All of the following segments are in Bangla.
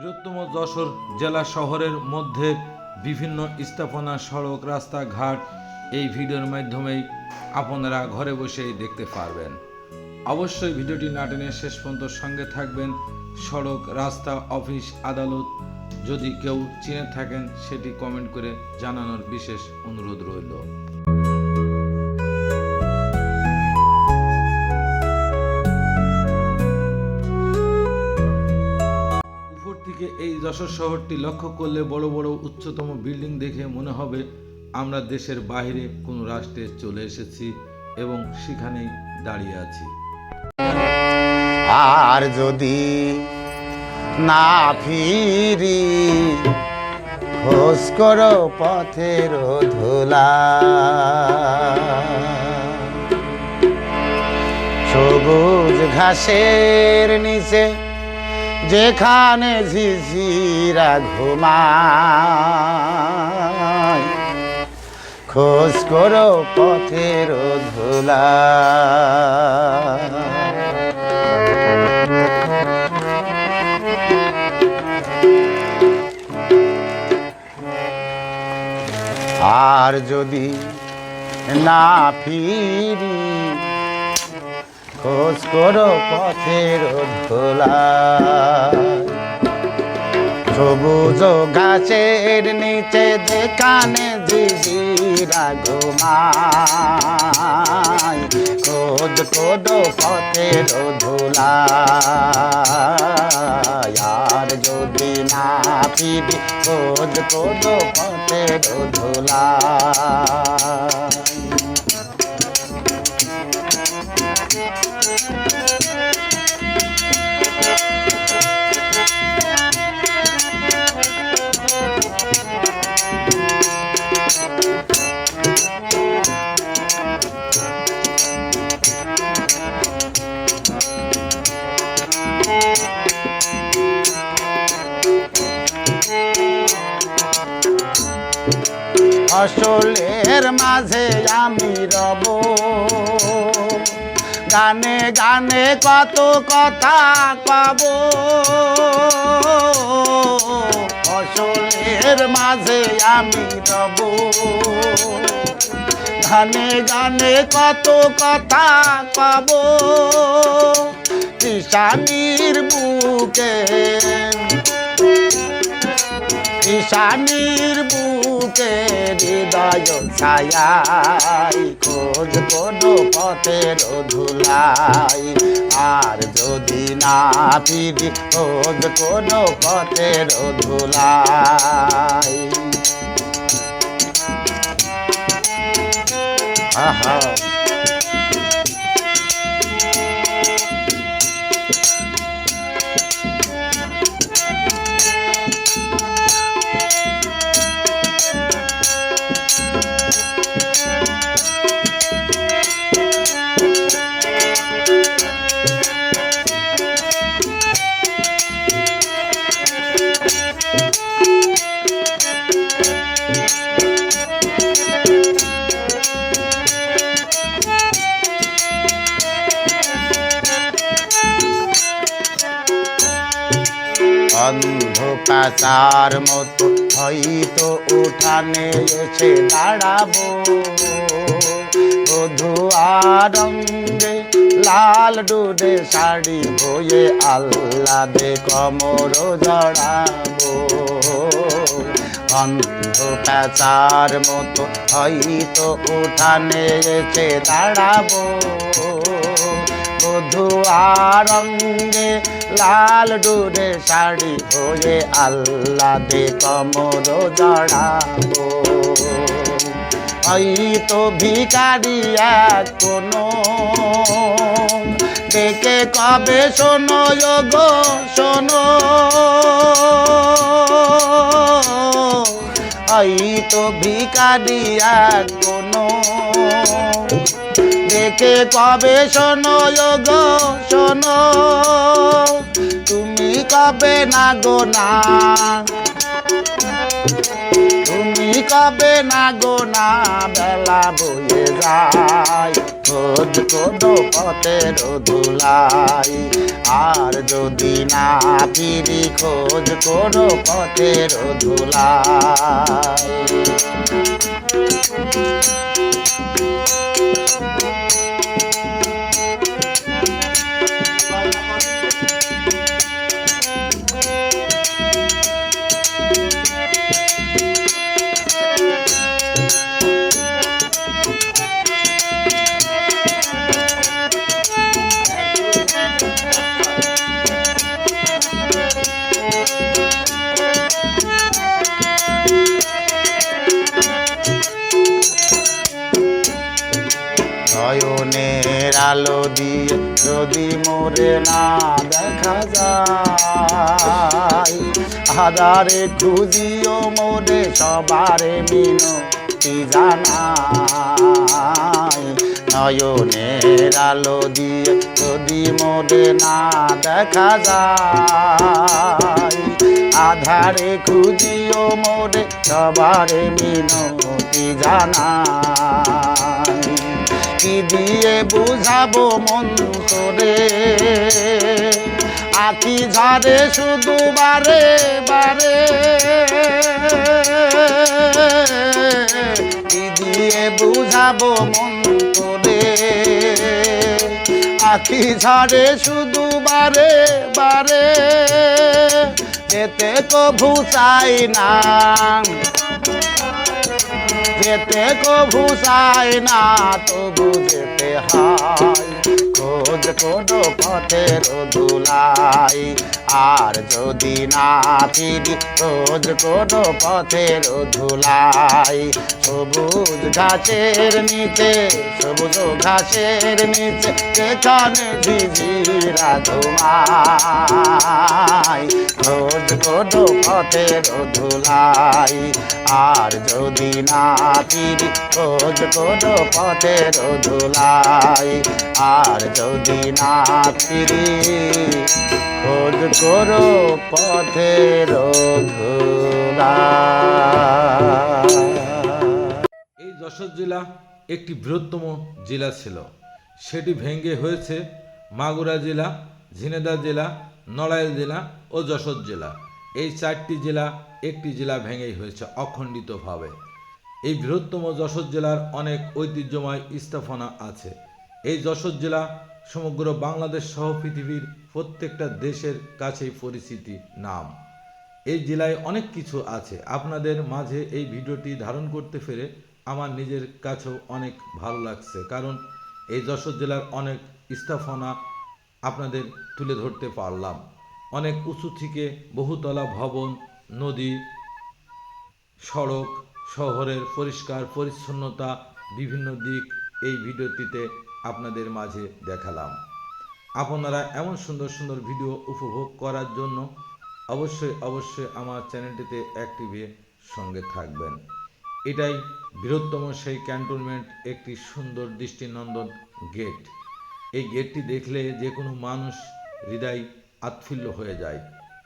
বৃহত্তম যশোর জেলা শহরের মধ্যে বিভিন্ন স্থাপনা, সড়ক, রাস্তাঘাট এই ভিডিওর মাধ্যমেই আপনারা ঘরে বসেই দেখতে পারবেন। অবশ্যই ভিডিওটি না টেনে শেষ পর্যন্ত সঙ্গে থাকবেন। সড়ক, রাস্তা, অফিস, আদালত যদি কেউ চিনে থাকেন, সেটি কমেন্ট করে জানানোর বিশেষ অনুরোধ রইল। এই যশোর শহরটি লক্ষ্য করলে বড় বড় উচ্চতম বিল্ডিং দেখে মনে হবে আমরা দেশের বাইরে কোনো রাষ্ট্রে চলে এসেছি এবং সেখানেই দাঁড়িয়ে আছি। আর যদি না ফিরি, খোঁজ করো পথের ধুলা। সবুজ ঘাসের নিচে যেখানে ঝিঝিরা ঘুমায় খোঁজ করো পথের ধুলা। আর যদি না ফিরি খোঁজ করো পথের ধোলা সবুজ গাছের নিচে যেখানে ঝিঝিরা ঘুমায়, খোঁজ করো পথের ধোলা আর যদি না ফিরি, খোঁজ করো পথের ধোলা ফসলের মাঝে আমি রব। গানে গানে কত কথা পাব। ফসলের মাঝে আমি রব। গানে গানে কত কথা পাব। কিষানির বুকে ঈশানীর বুকে হৃদয় ছায়াই, খোঁজ কোনো পথের ধুলাই। আর যদি না ফিরি, খোঁজ কোনো পথের ধুলাই। আহা। অন্ধকার মতো হয়তো উঠানে এসে দাঁড়াবো। বধুয়া রঙ্গে লাল ডুডে শাড়ি বয়ে আল্লাদে কমর জড়াবো। অন্ধকার মতো হয়তো উঠানে এসে দাঁড়াবো। বধুয়া রঙ্গে লাল ডুরে শাড়ি হয়ে আল্লাহ দে কমর জড়াবো তো ভিকারিয়া কোনো দেখে কবে শোনো গো, শোনো। তো ভিকারিয়া কোনো দেখে কবে শোনো গো, শোনো। তুমি কবে না গো না? তুমি কবে না গো না? বেলা বয়ে যায় খোঁজ কোনো পথের ধুলাই আর যদি না ফিরি, খোঁজ কোনো পথের ধুলাই আলো দিয়ে যদি মোরে না দেখা যায় হাজারে খুঁজিও মোরে সবারে মিনতি জানাই। নয়নের আলো দিয়ে যদি মোরে না দেখা যায়, আধারে খুঁজিও মোরে সবারে মিনতি জানাই। কি দিয়ে বুঝাবো মন করে। আখি ঝাড়ে শুধু বারে বারে। কি দিয়ে বুঝাবো মন করে। আখি ঝাড়ে শুধু বারে বারে। এতে কভু চাই না। যেতে কভু চাই না, তবু যেতে হয়। খোঁজ কোনো পথের ধুলাই আর যদি না ফিরি, খোঁজ কোনো পথের ধুলাই। সবুজ ঘাসের নিচে, সবুজ ঘাসের নিচে, যেখানে ঝিঝিরা ঘুমায় খোঁজ কোনো পথের ধুলাই আর যদি না ফিরি খোঁজ কোনো পথের ধুলাই আর যদি না ফিরি খোঁজ করো পথের এই যশোর জেলা একটি বৃহত্তম জেলা ছিল। সেটি ভেঙে হয়েছে মাগুরা জেলা ঝিনেদা জেলা নড়াইল জেলা ও যশোর জেলা। এই চারটি জেলা একটি জেলা ভেঙেই হয়েছে অখণ্ডিতভাবে। এই বৃহত্তম যশোর জেলার অনেক ঐতিহ্যময় স্থাপনা আছে। এই যশোর জেলা সমগ্র বাংলাদেশ সহ পৃথিবীর প্রত্যেকটা দেশের কাছেই পরিচিতি নাম। এই জেলায় অনেক কিছু আছে। আপনাদের মাঝে এই ভিডিওটি ধারণ করতে পেরে আমার নিজের কাছেও অনেক ভালো লাগছে। কারণ এই যশোর জেলার অনেক স্থাপনা আপনাদের তুলে ধরতে পারলাম। অনেক উঁচু থেকে বহুতলা ভবন, নদী, সড়ক, শহরের পরিষ্কার পরিচ্ছন্নতা, বিভিন্ন দিক এই ভিডিওটিতে আপনাদের মাঝে দেখালাম। আপনারা এমন সুন্দর সুন্দর ভিডিও উপভোগ করার জন্য অবশ্যই অবশ্যই আমার চ্যানেলটিতে অ্যাক্টিভে সঙ্গে থাকবেন। এটাই বৃহত্তম সেই ক্যান্টনমেন্ট, একটি সুন্দর দৃষ্টিনন্দন গেট এই গেটটি দেখলে যে কোনো মানুষ হৃদয় আৎফুল্ল হয়ে যায়।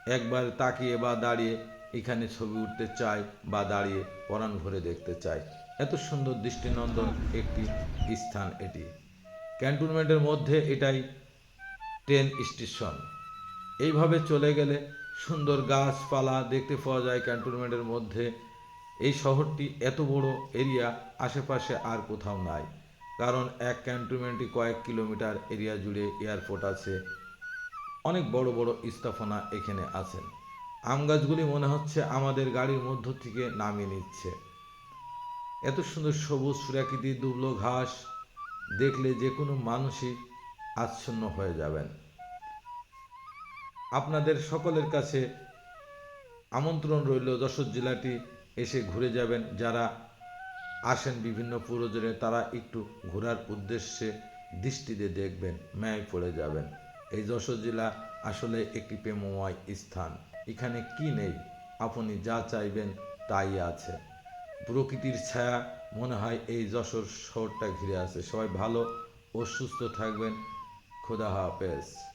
একবার তাকিয়ে বা দাঁড়িয়ে এখানে ছবি উঠতে চায় বা দাঁড়িয়ে পরাণ ভরে দেখতে চায়। এত সুন্দর দৃষ্টিনন্দন একটি স্থান এটি। ক্যান্টনমেন্টের মধ্যে এটাই ট্রেন স্টেশন। এইভাবে চলে গেলে সুন্দর গাছপালা দেখতে পাওয়া যায় ক্যান্টনমেন্টের মধ্যে। এই শহরটি এত বড় এরিয়া, আশেপাশে আর কোথাও নাই। কারণ এক ক্যান্টনমেন্টই কয়েক কিলোমিটার এরিয়া জুড়ে এয়ারপোর্ট আছে। অনেক বড় বড় স্থাপনা এখানে আছেন আম গাছগুলি মনে হচ্ছে আমাদের গাড়ির মধ্য থেকে নামিয়ে নিচ্ছে। এত সুন্দর সবুজ প্রাকৃতি, দুবলো ঘাস, দেখলে যে কোনো মানুষই আচ্ছন্ন হয়ে যাবেন। আপনাদের সকলের কাছে আমন্ত্রণ রইল, যশোর জেলাটি এসে ঘুরে যাবেন যারা আসেন বিভিন্ন পুরোজনে, তারা একটু ঘোরার উদ্দেশ্যে দৃষ্টিতে দেখবেন, ম্যায় পড়ে যাবেন। এই যশোর জেলা আসলে একটি প্রেমময় স্থান। এখানে কি নেই? আপনি যা চাইবেন তাই আছে। প্রকৃতির ছায়া, মনে হয় এই যশোর শহরটা ঘিরে আছে। সবাই ভালো ও সুস্থ থাকবেন। খোদা হাফেজ।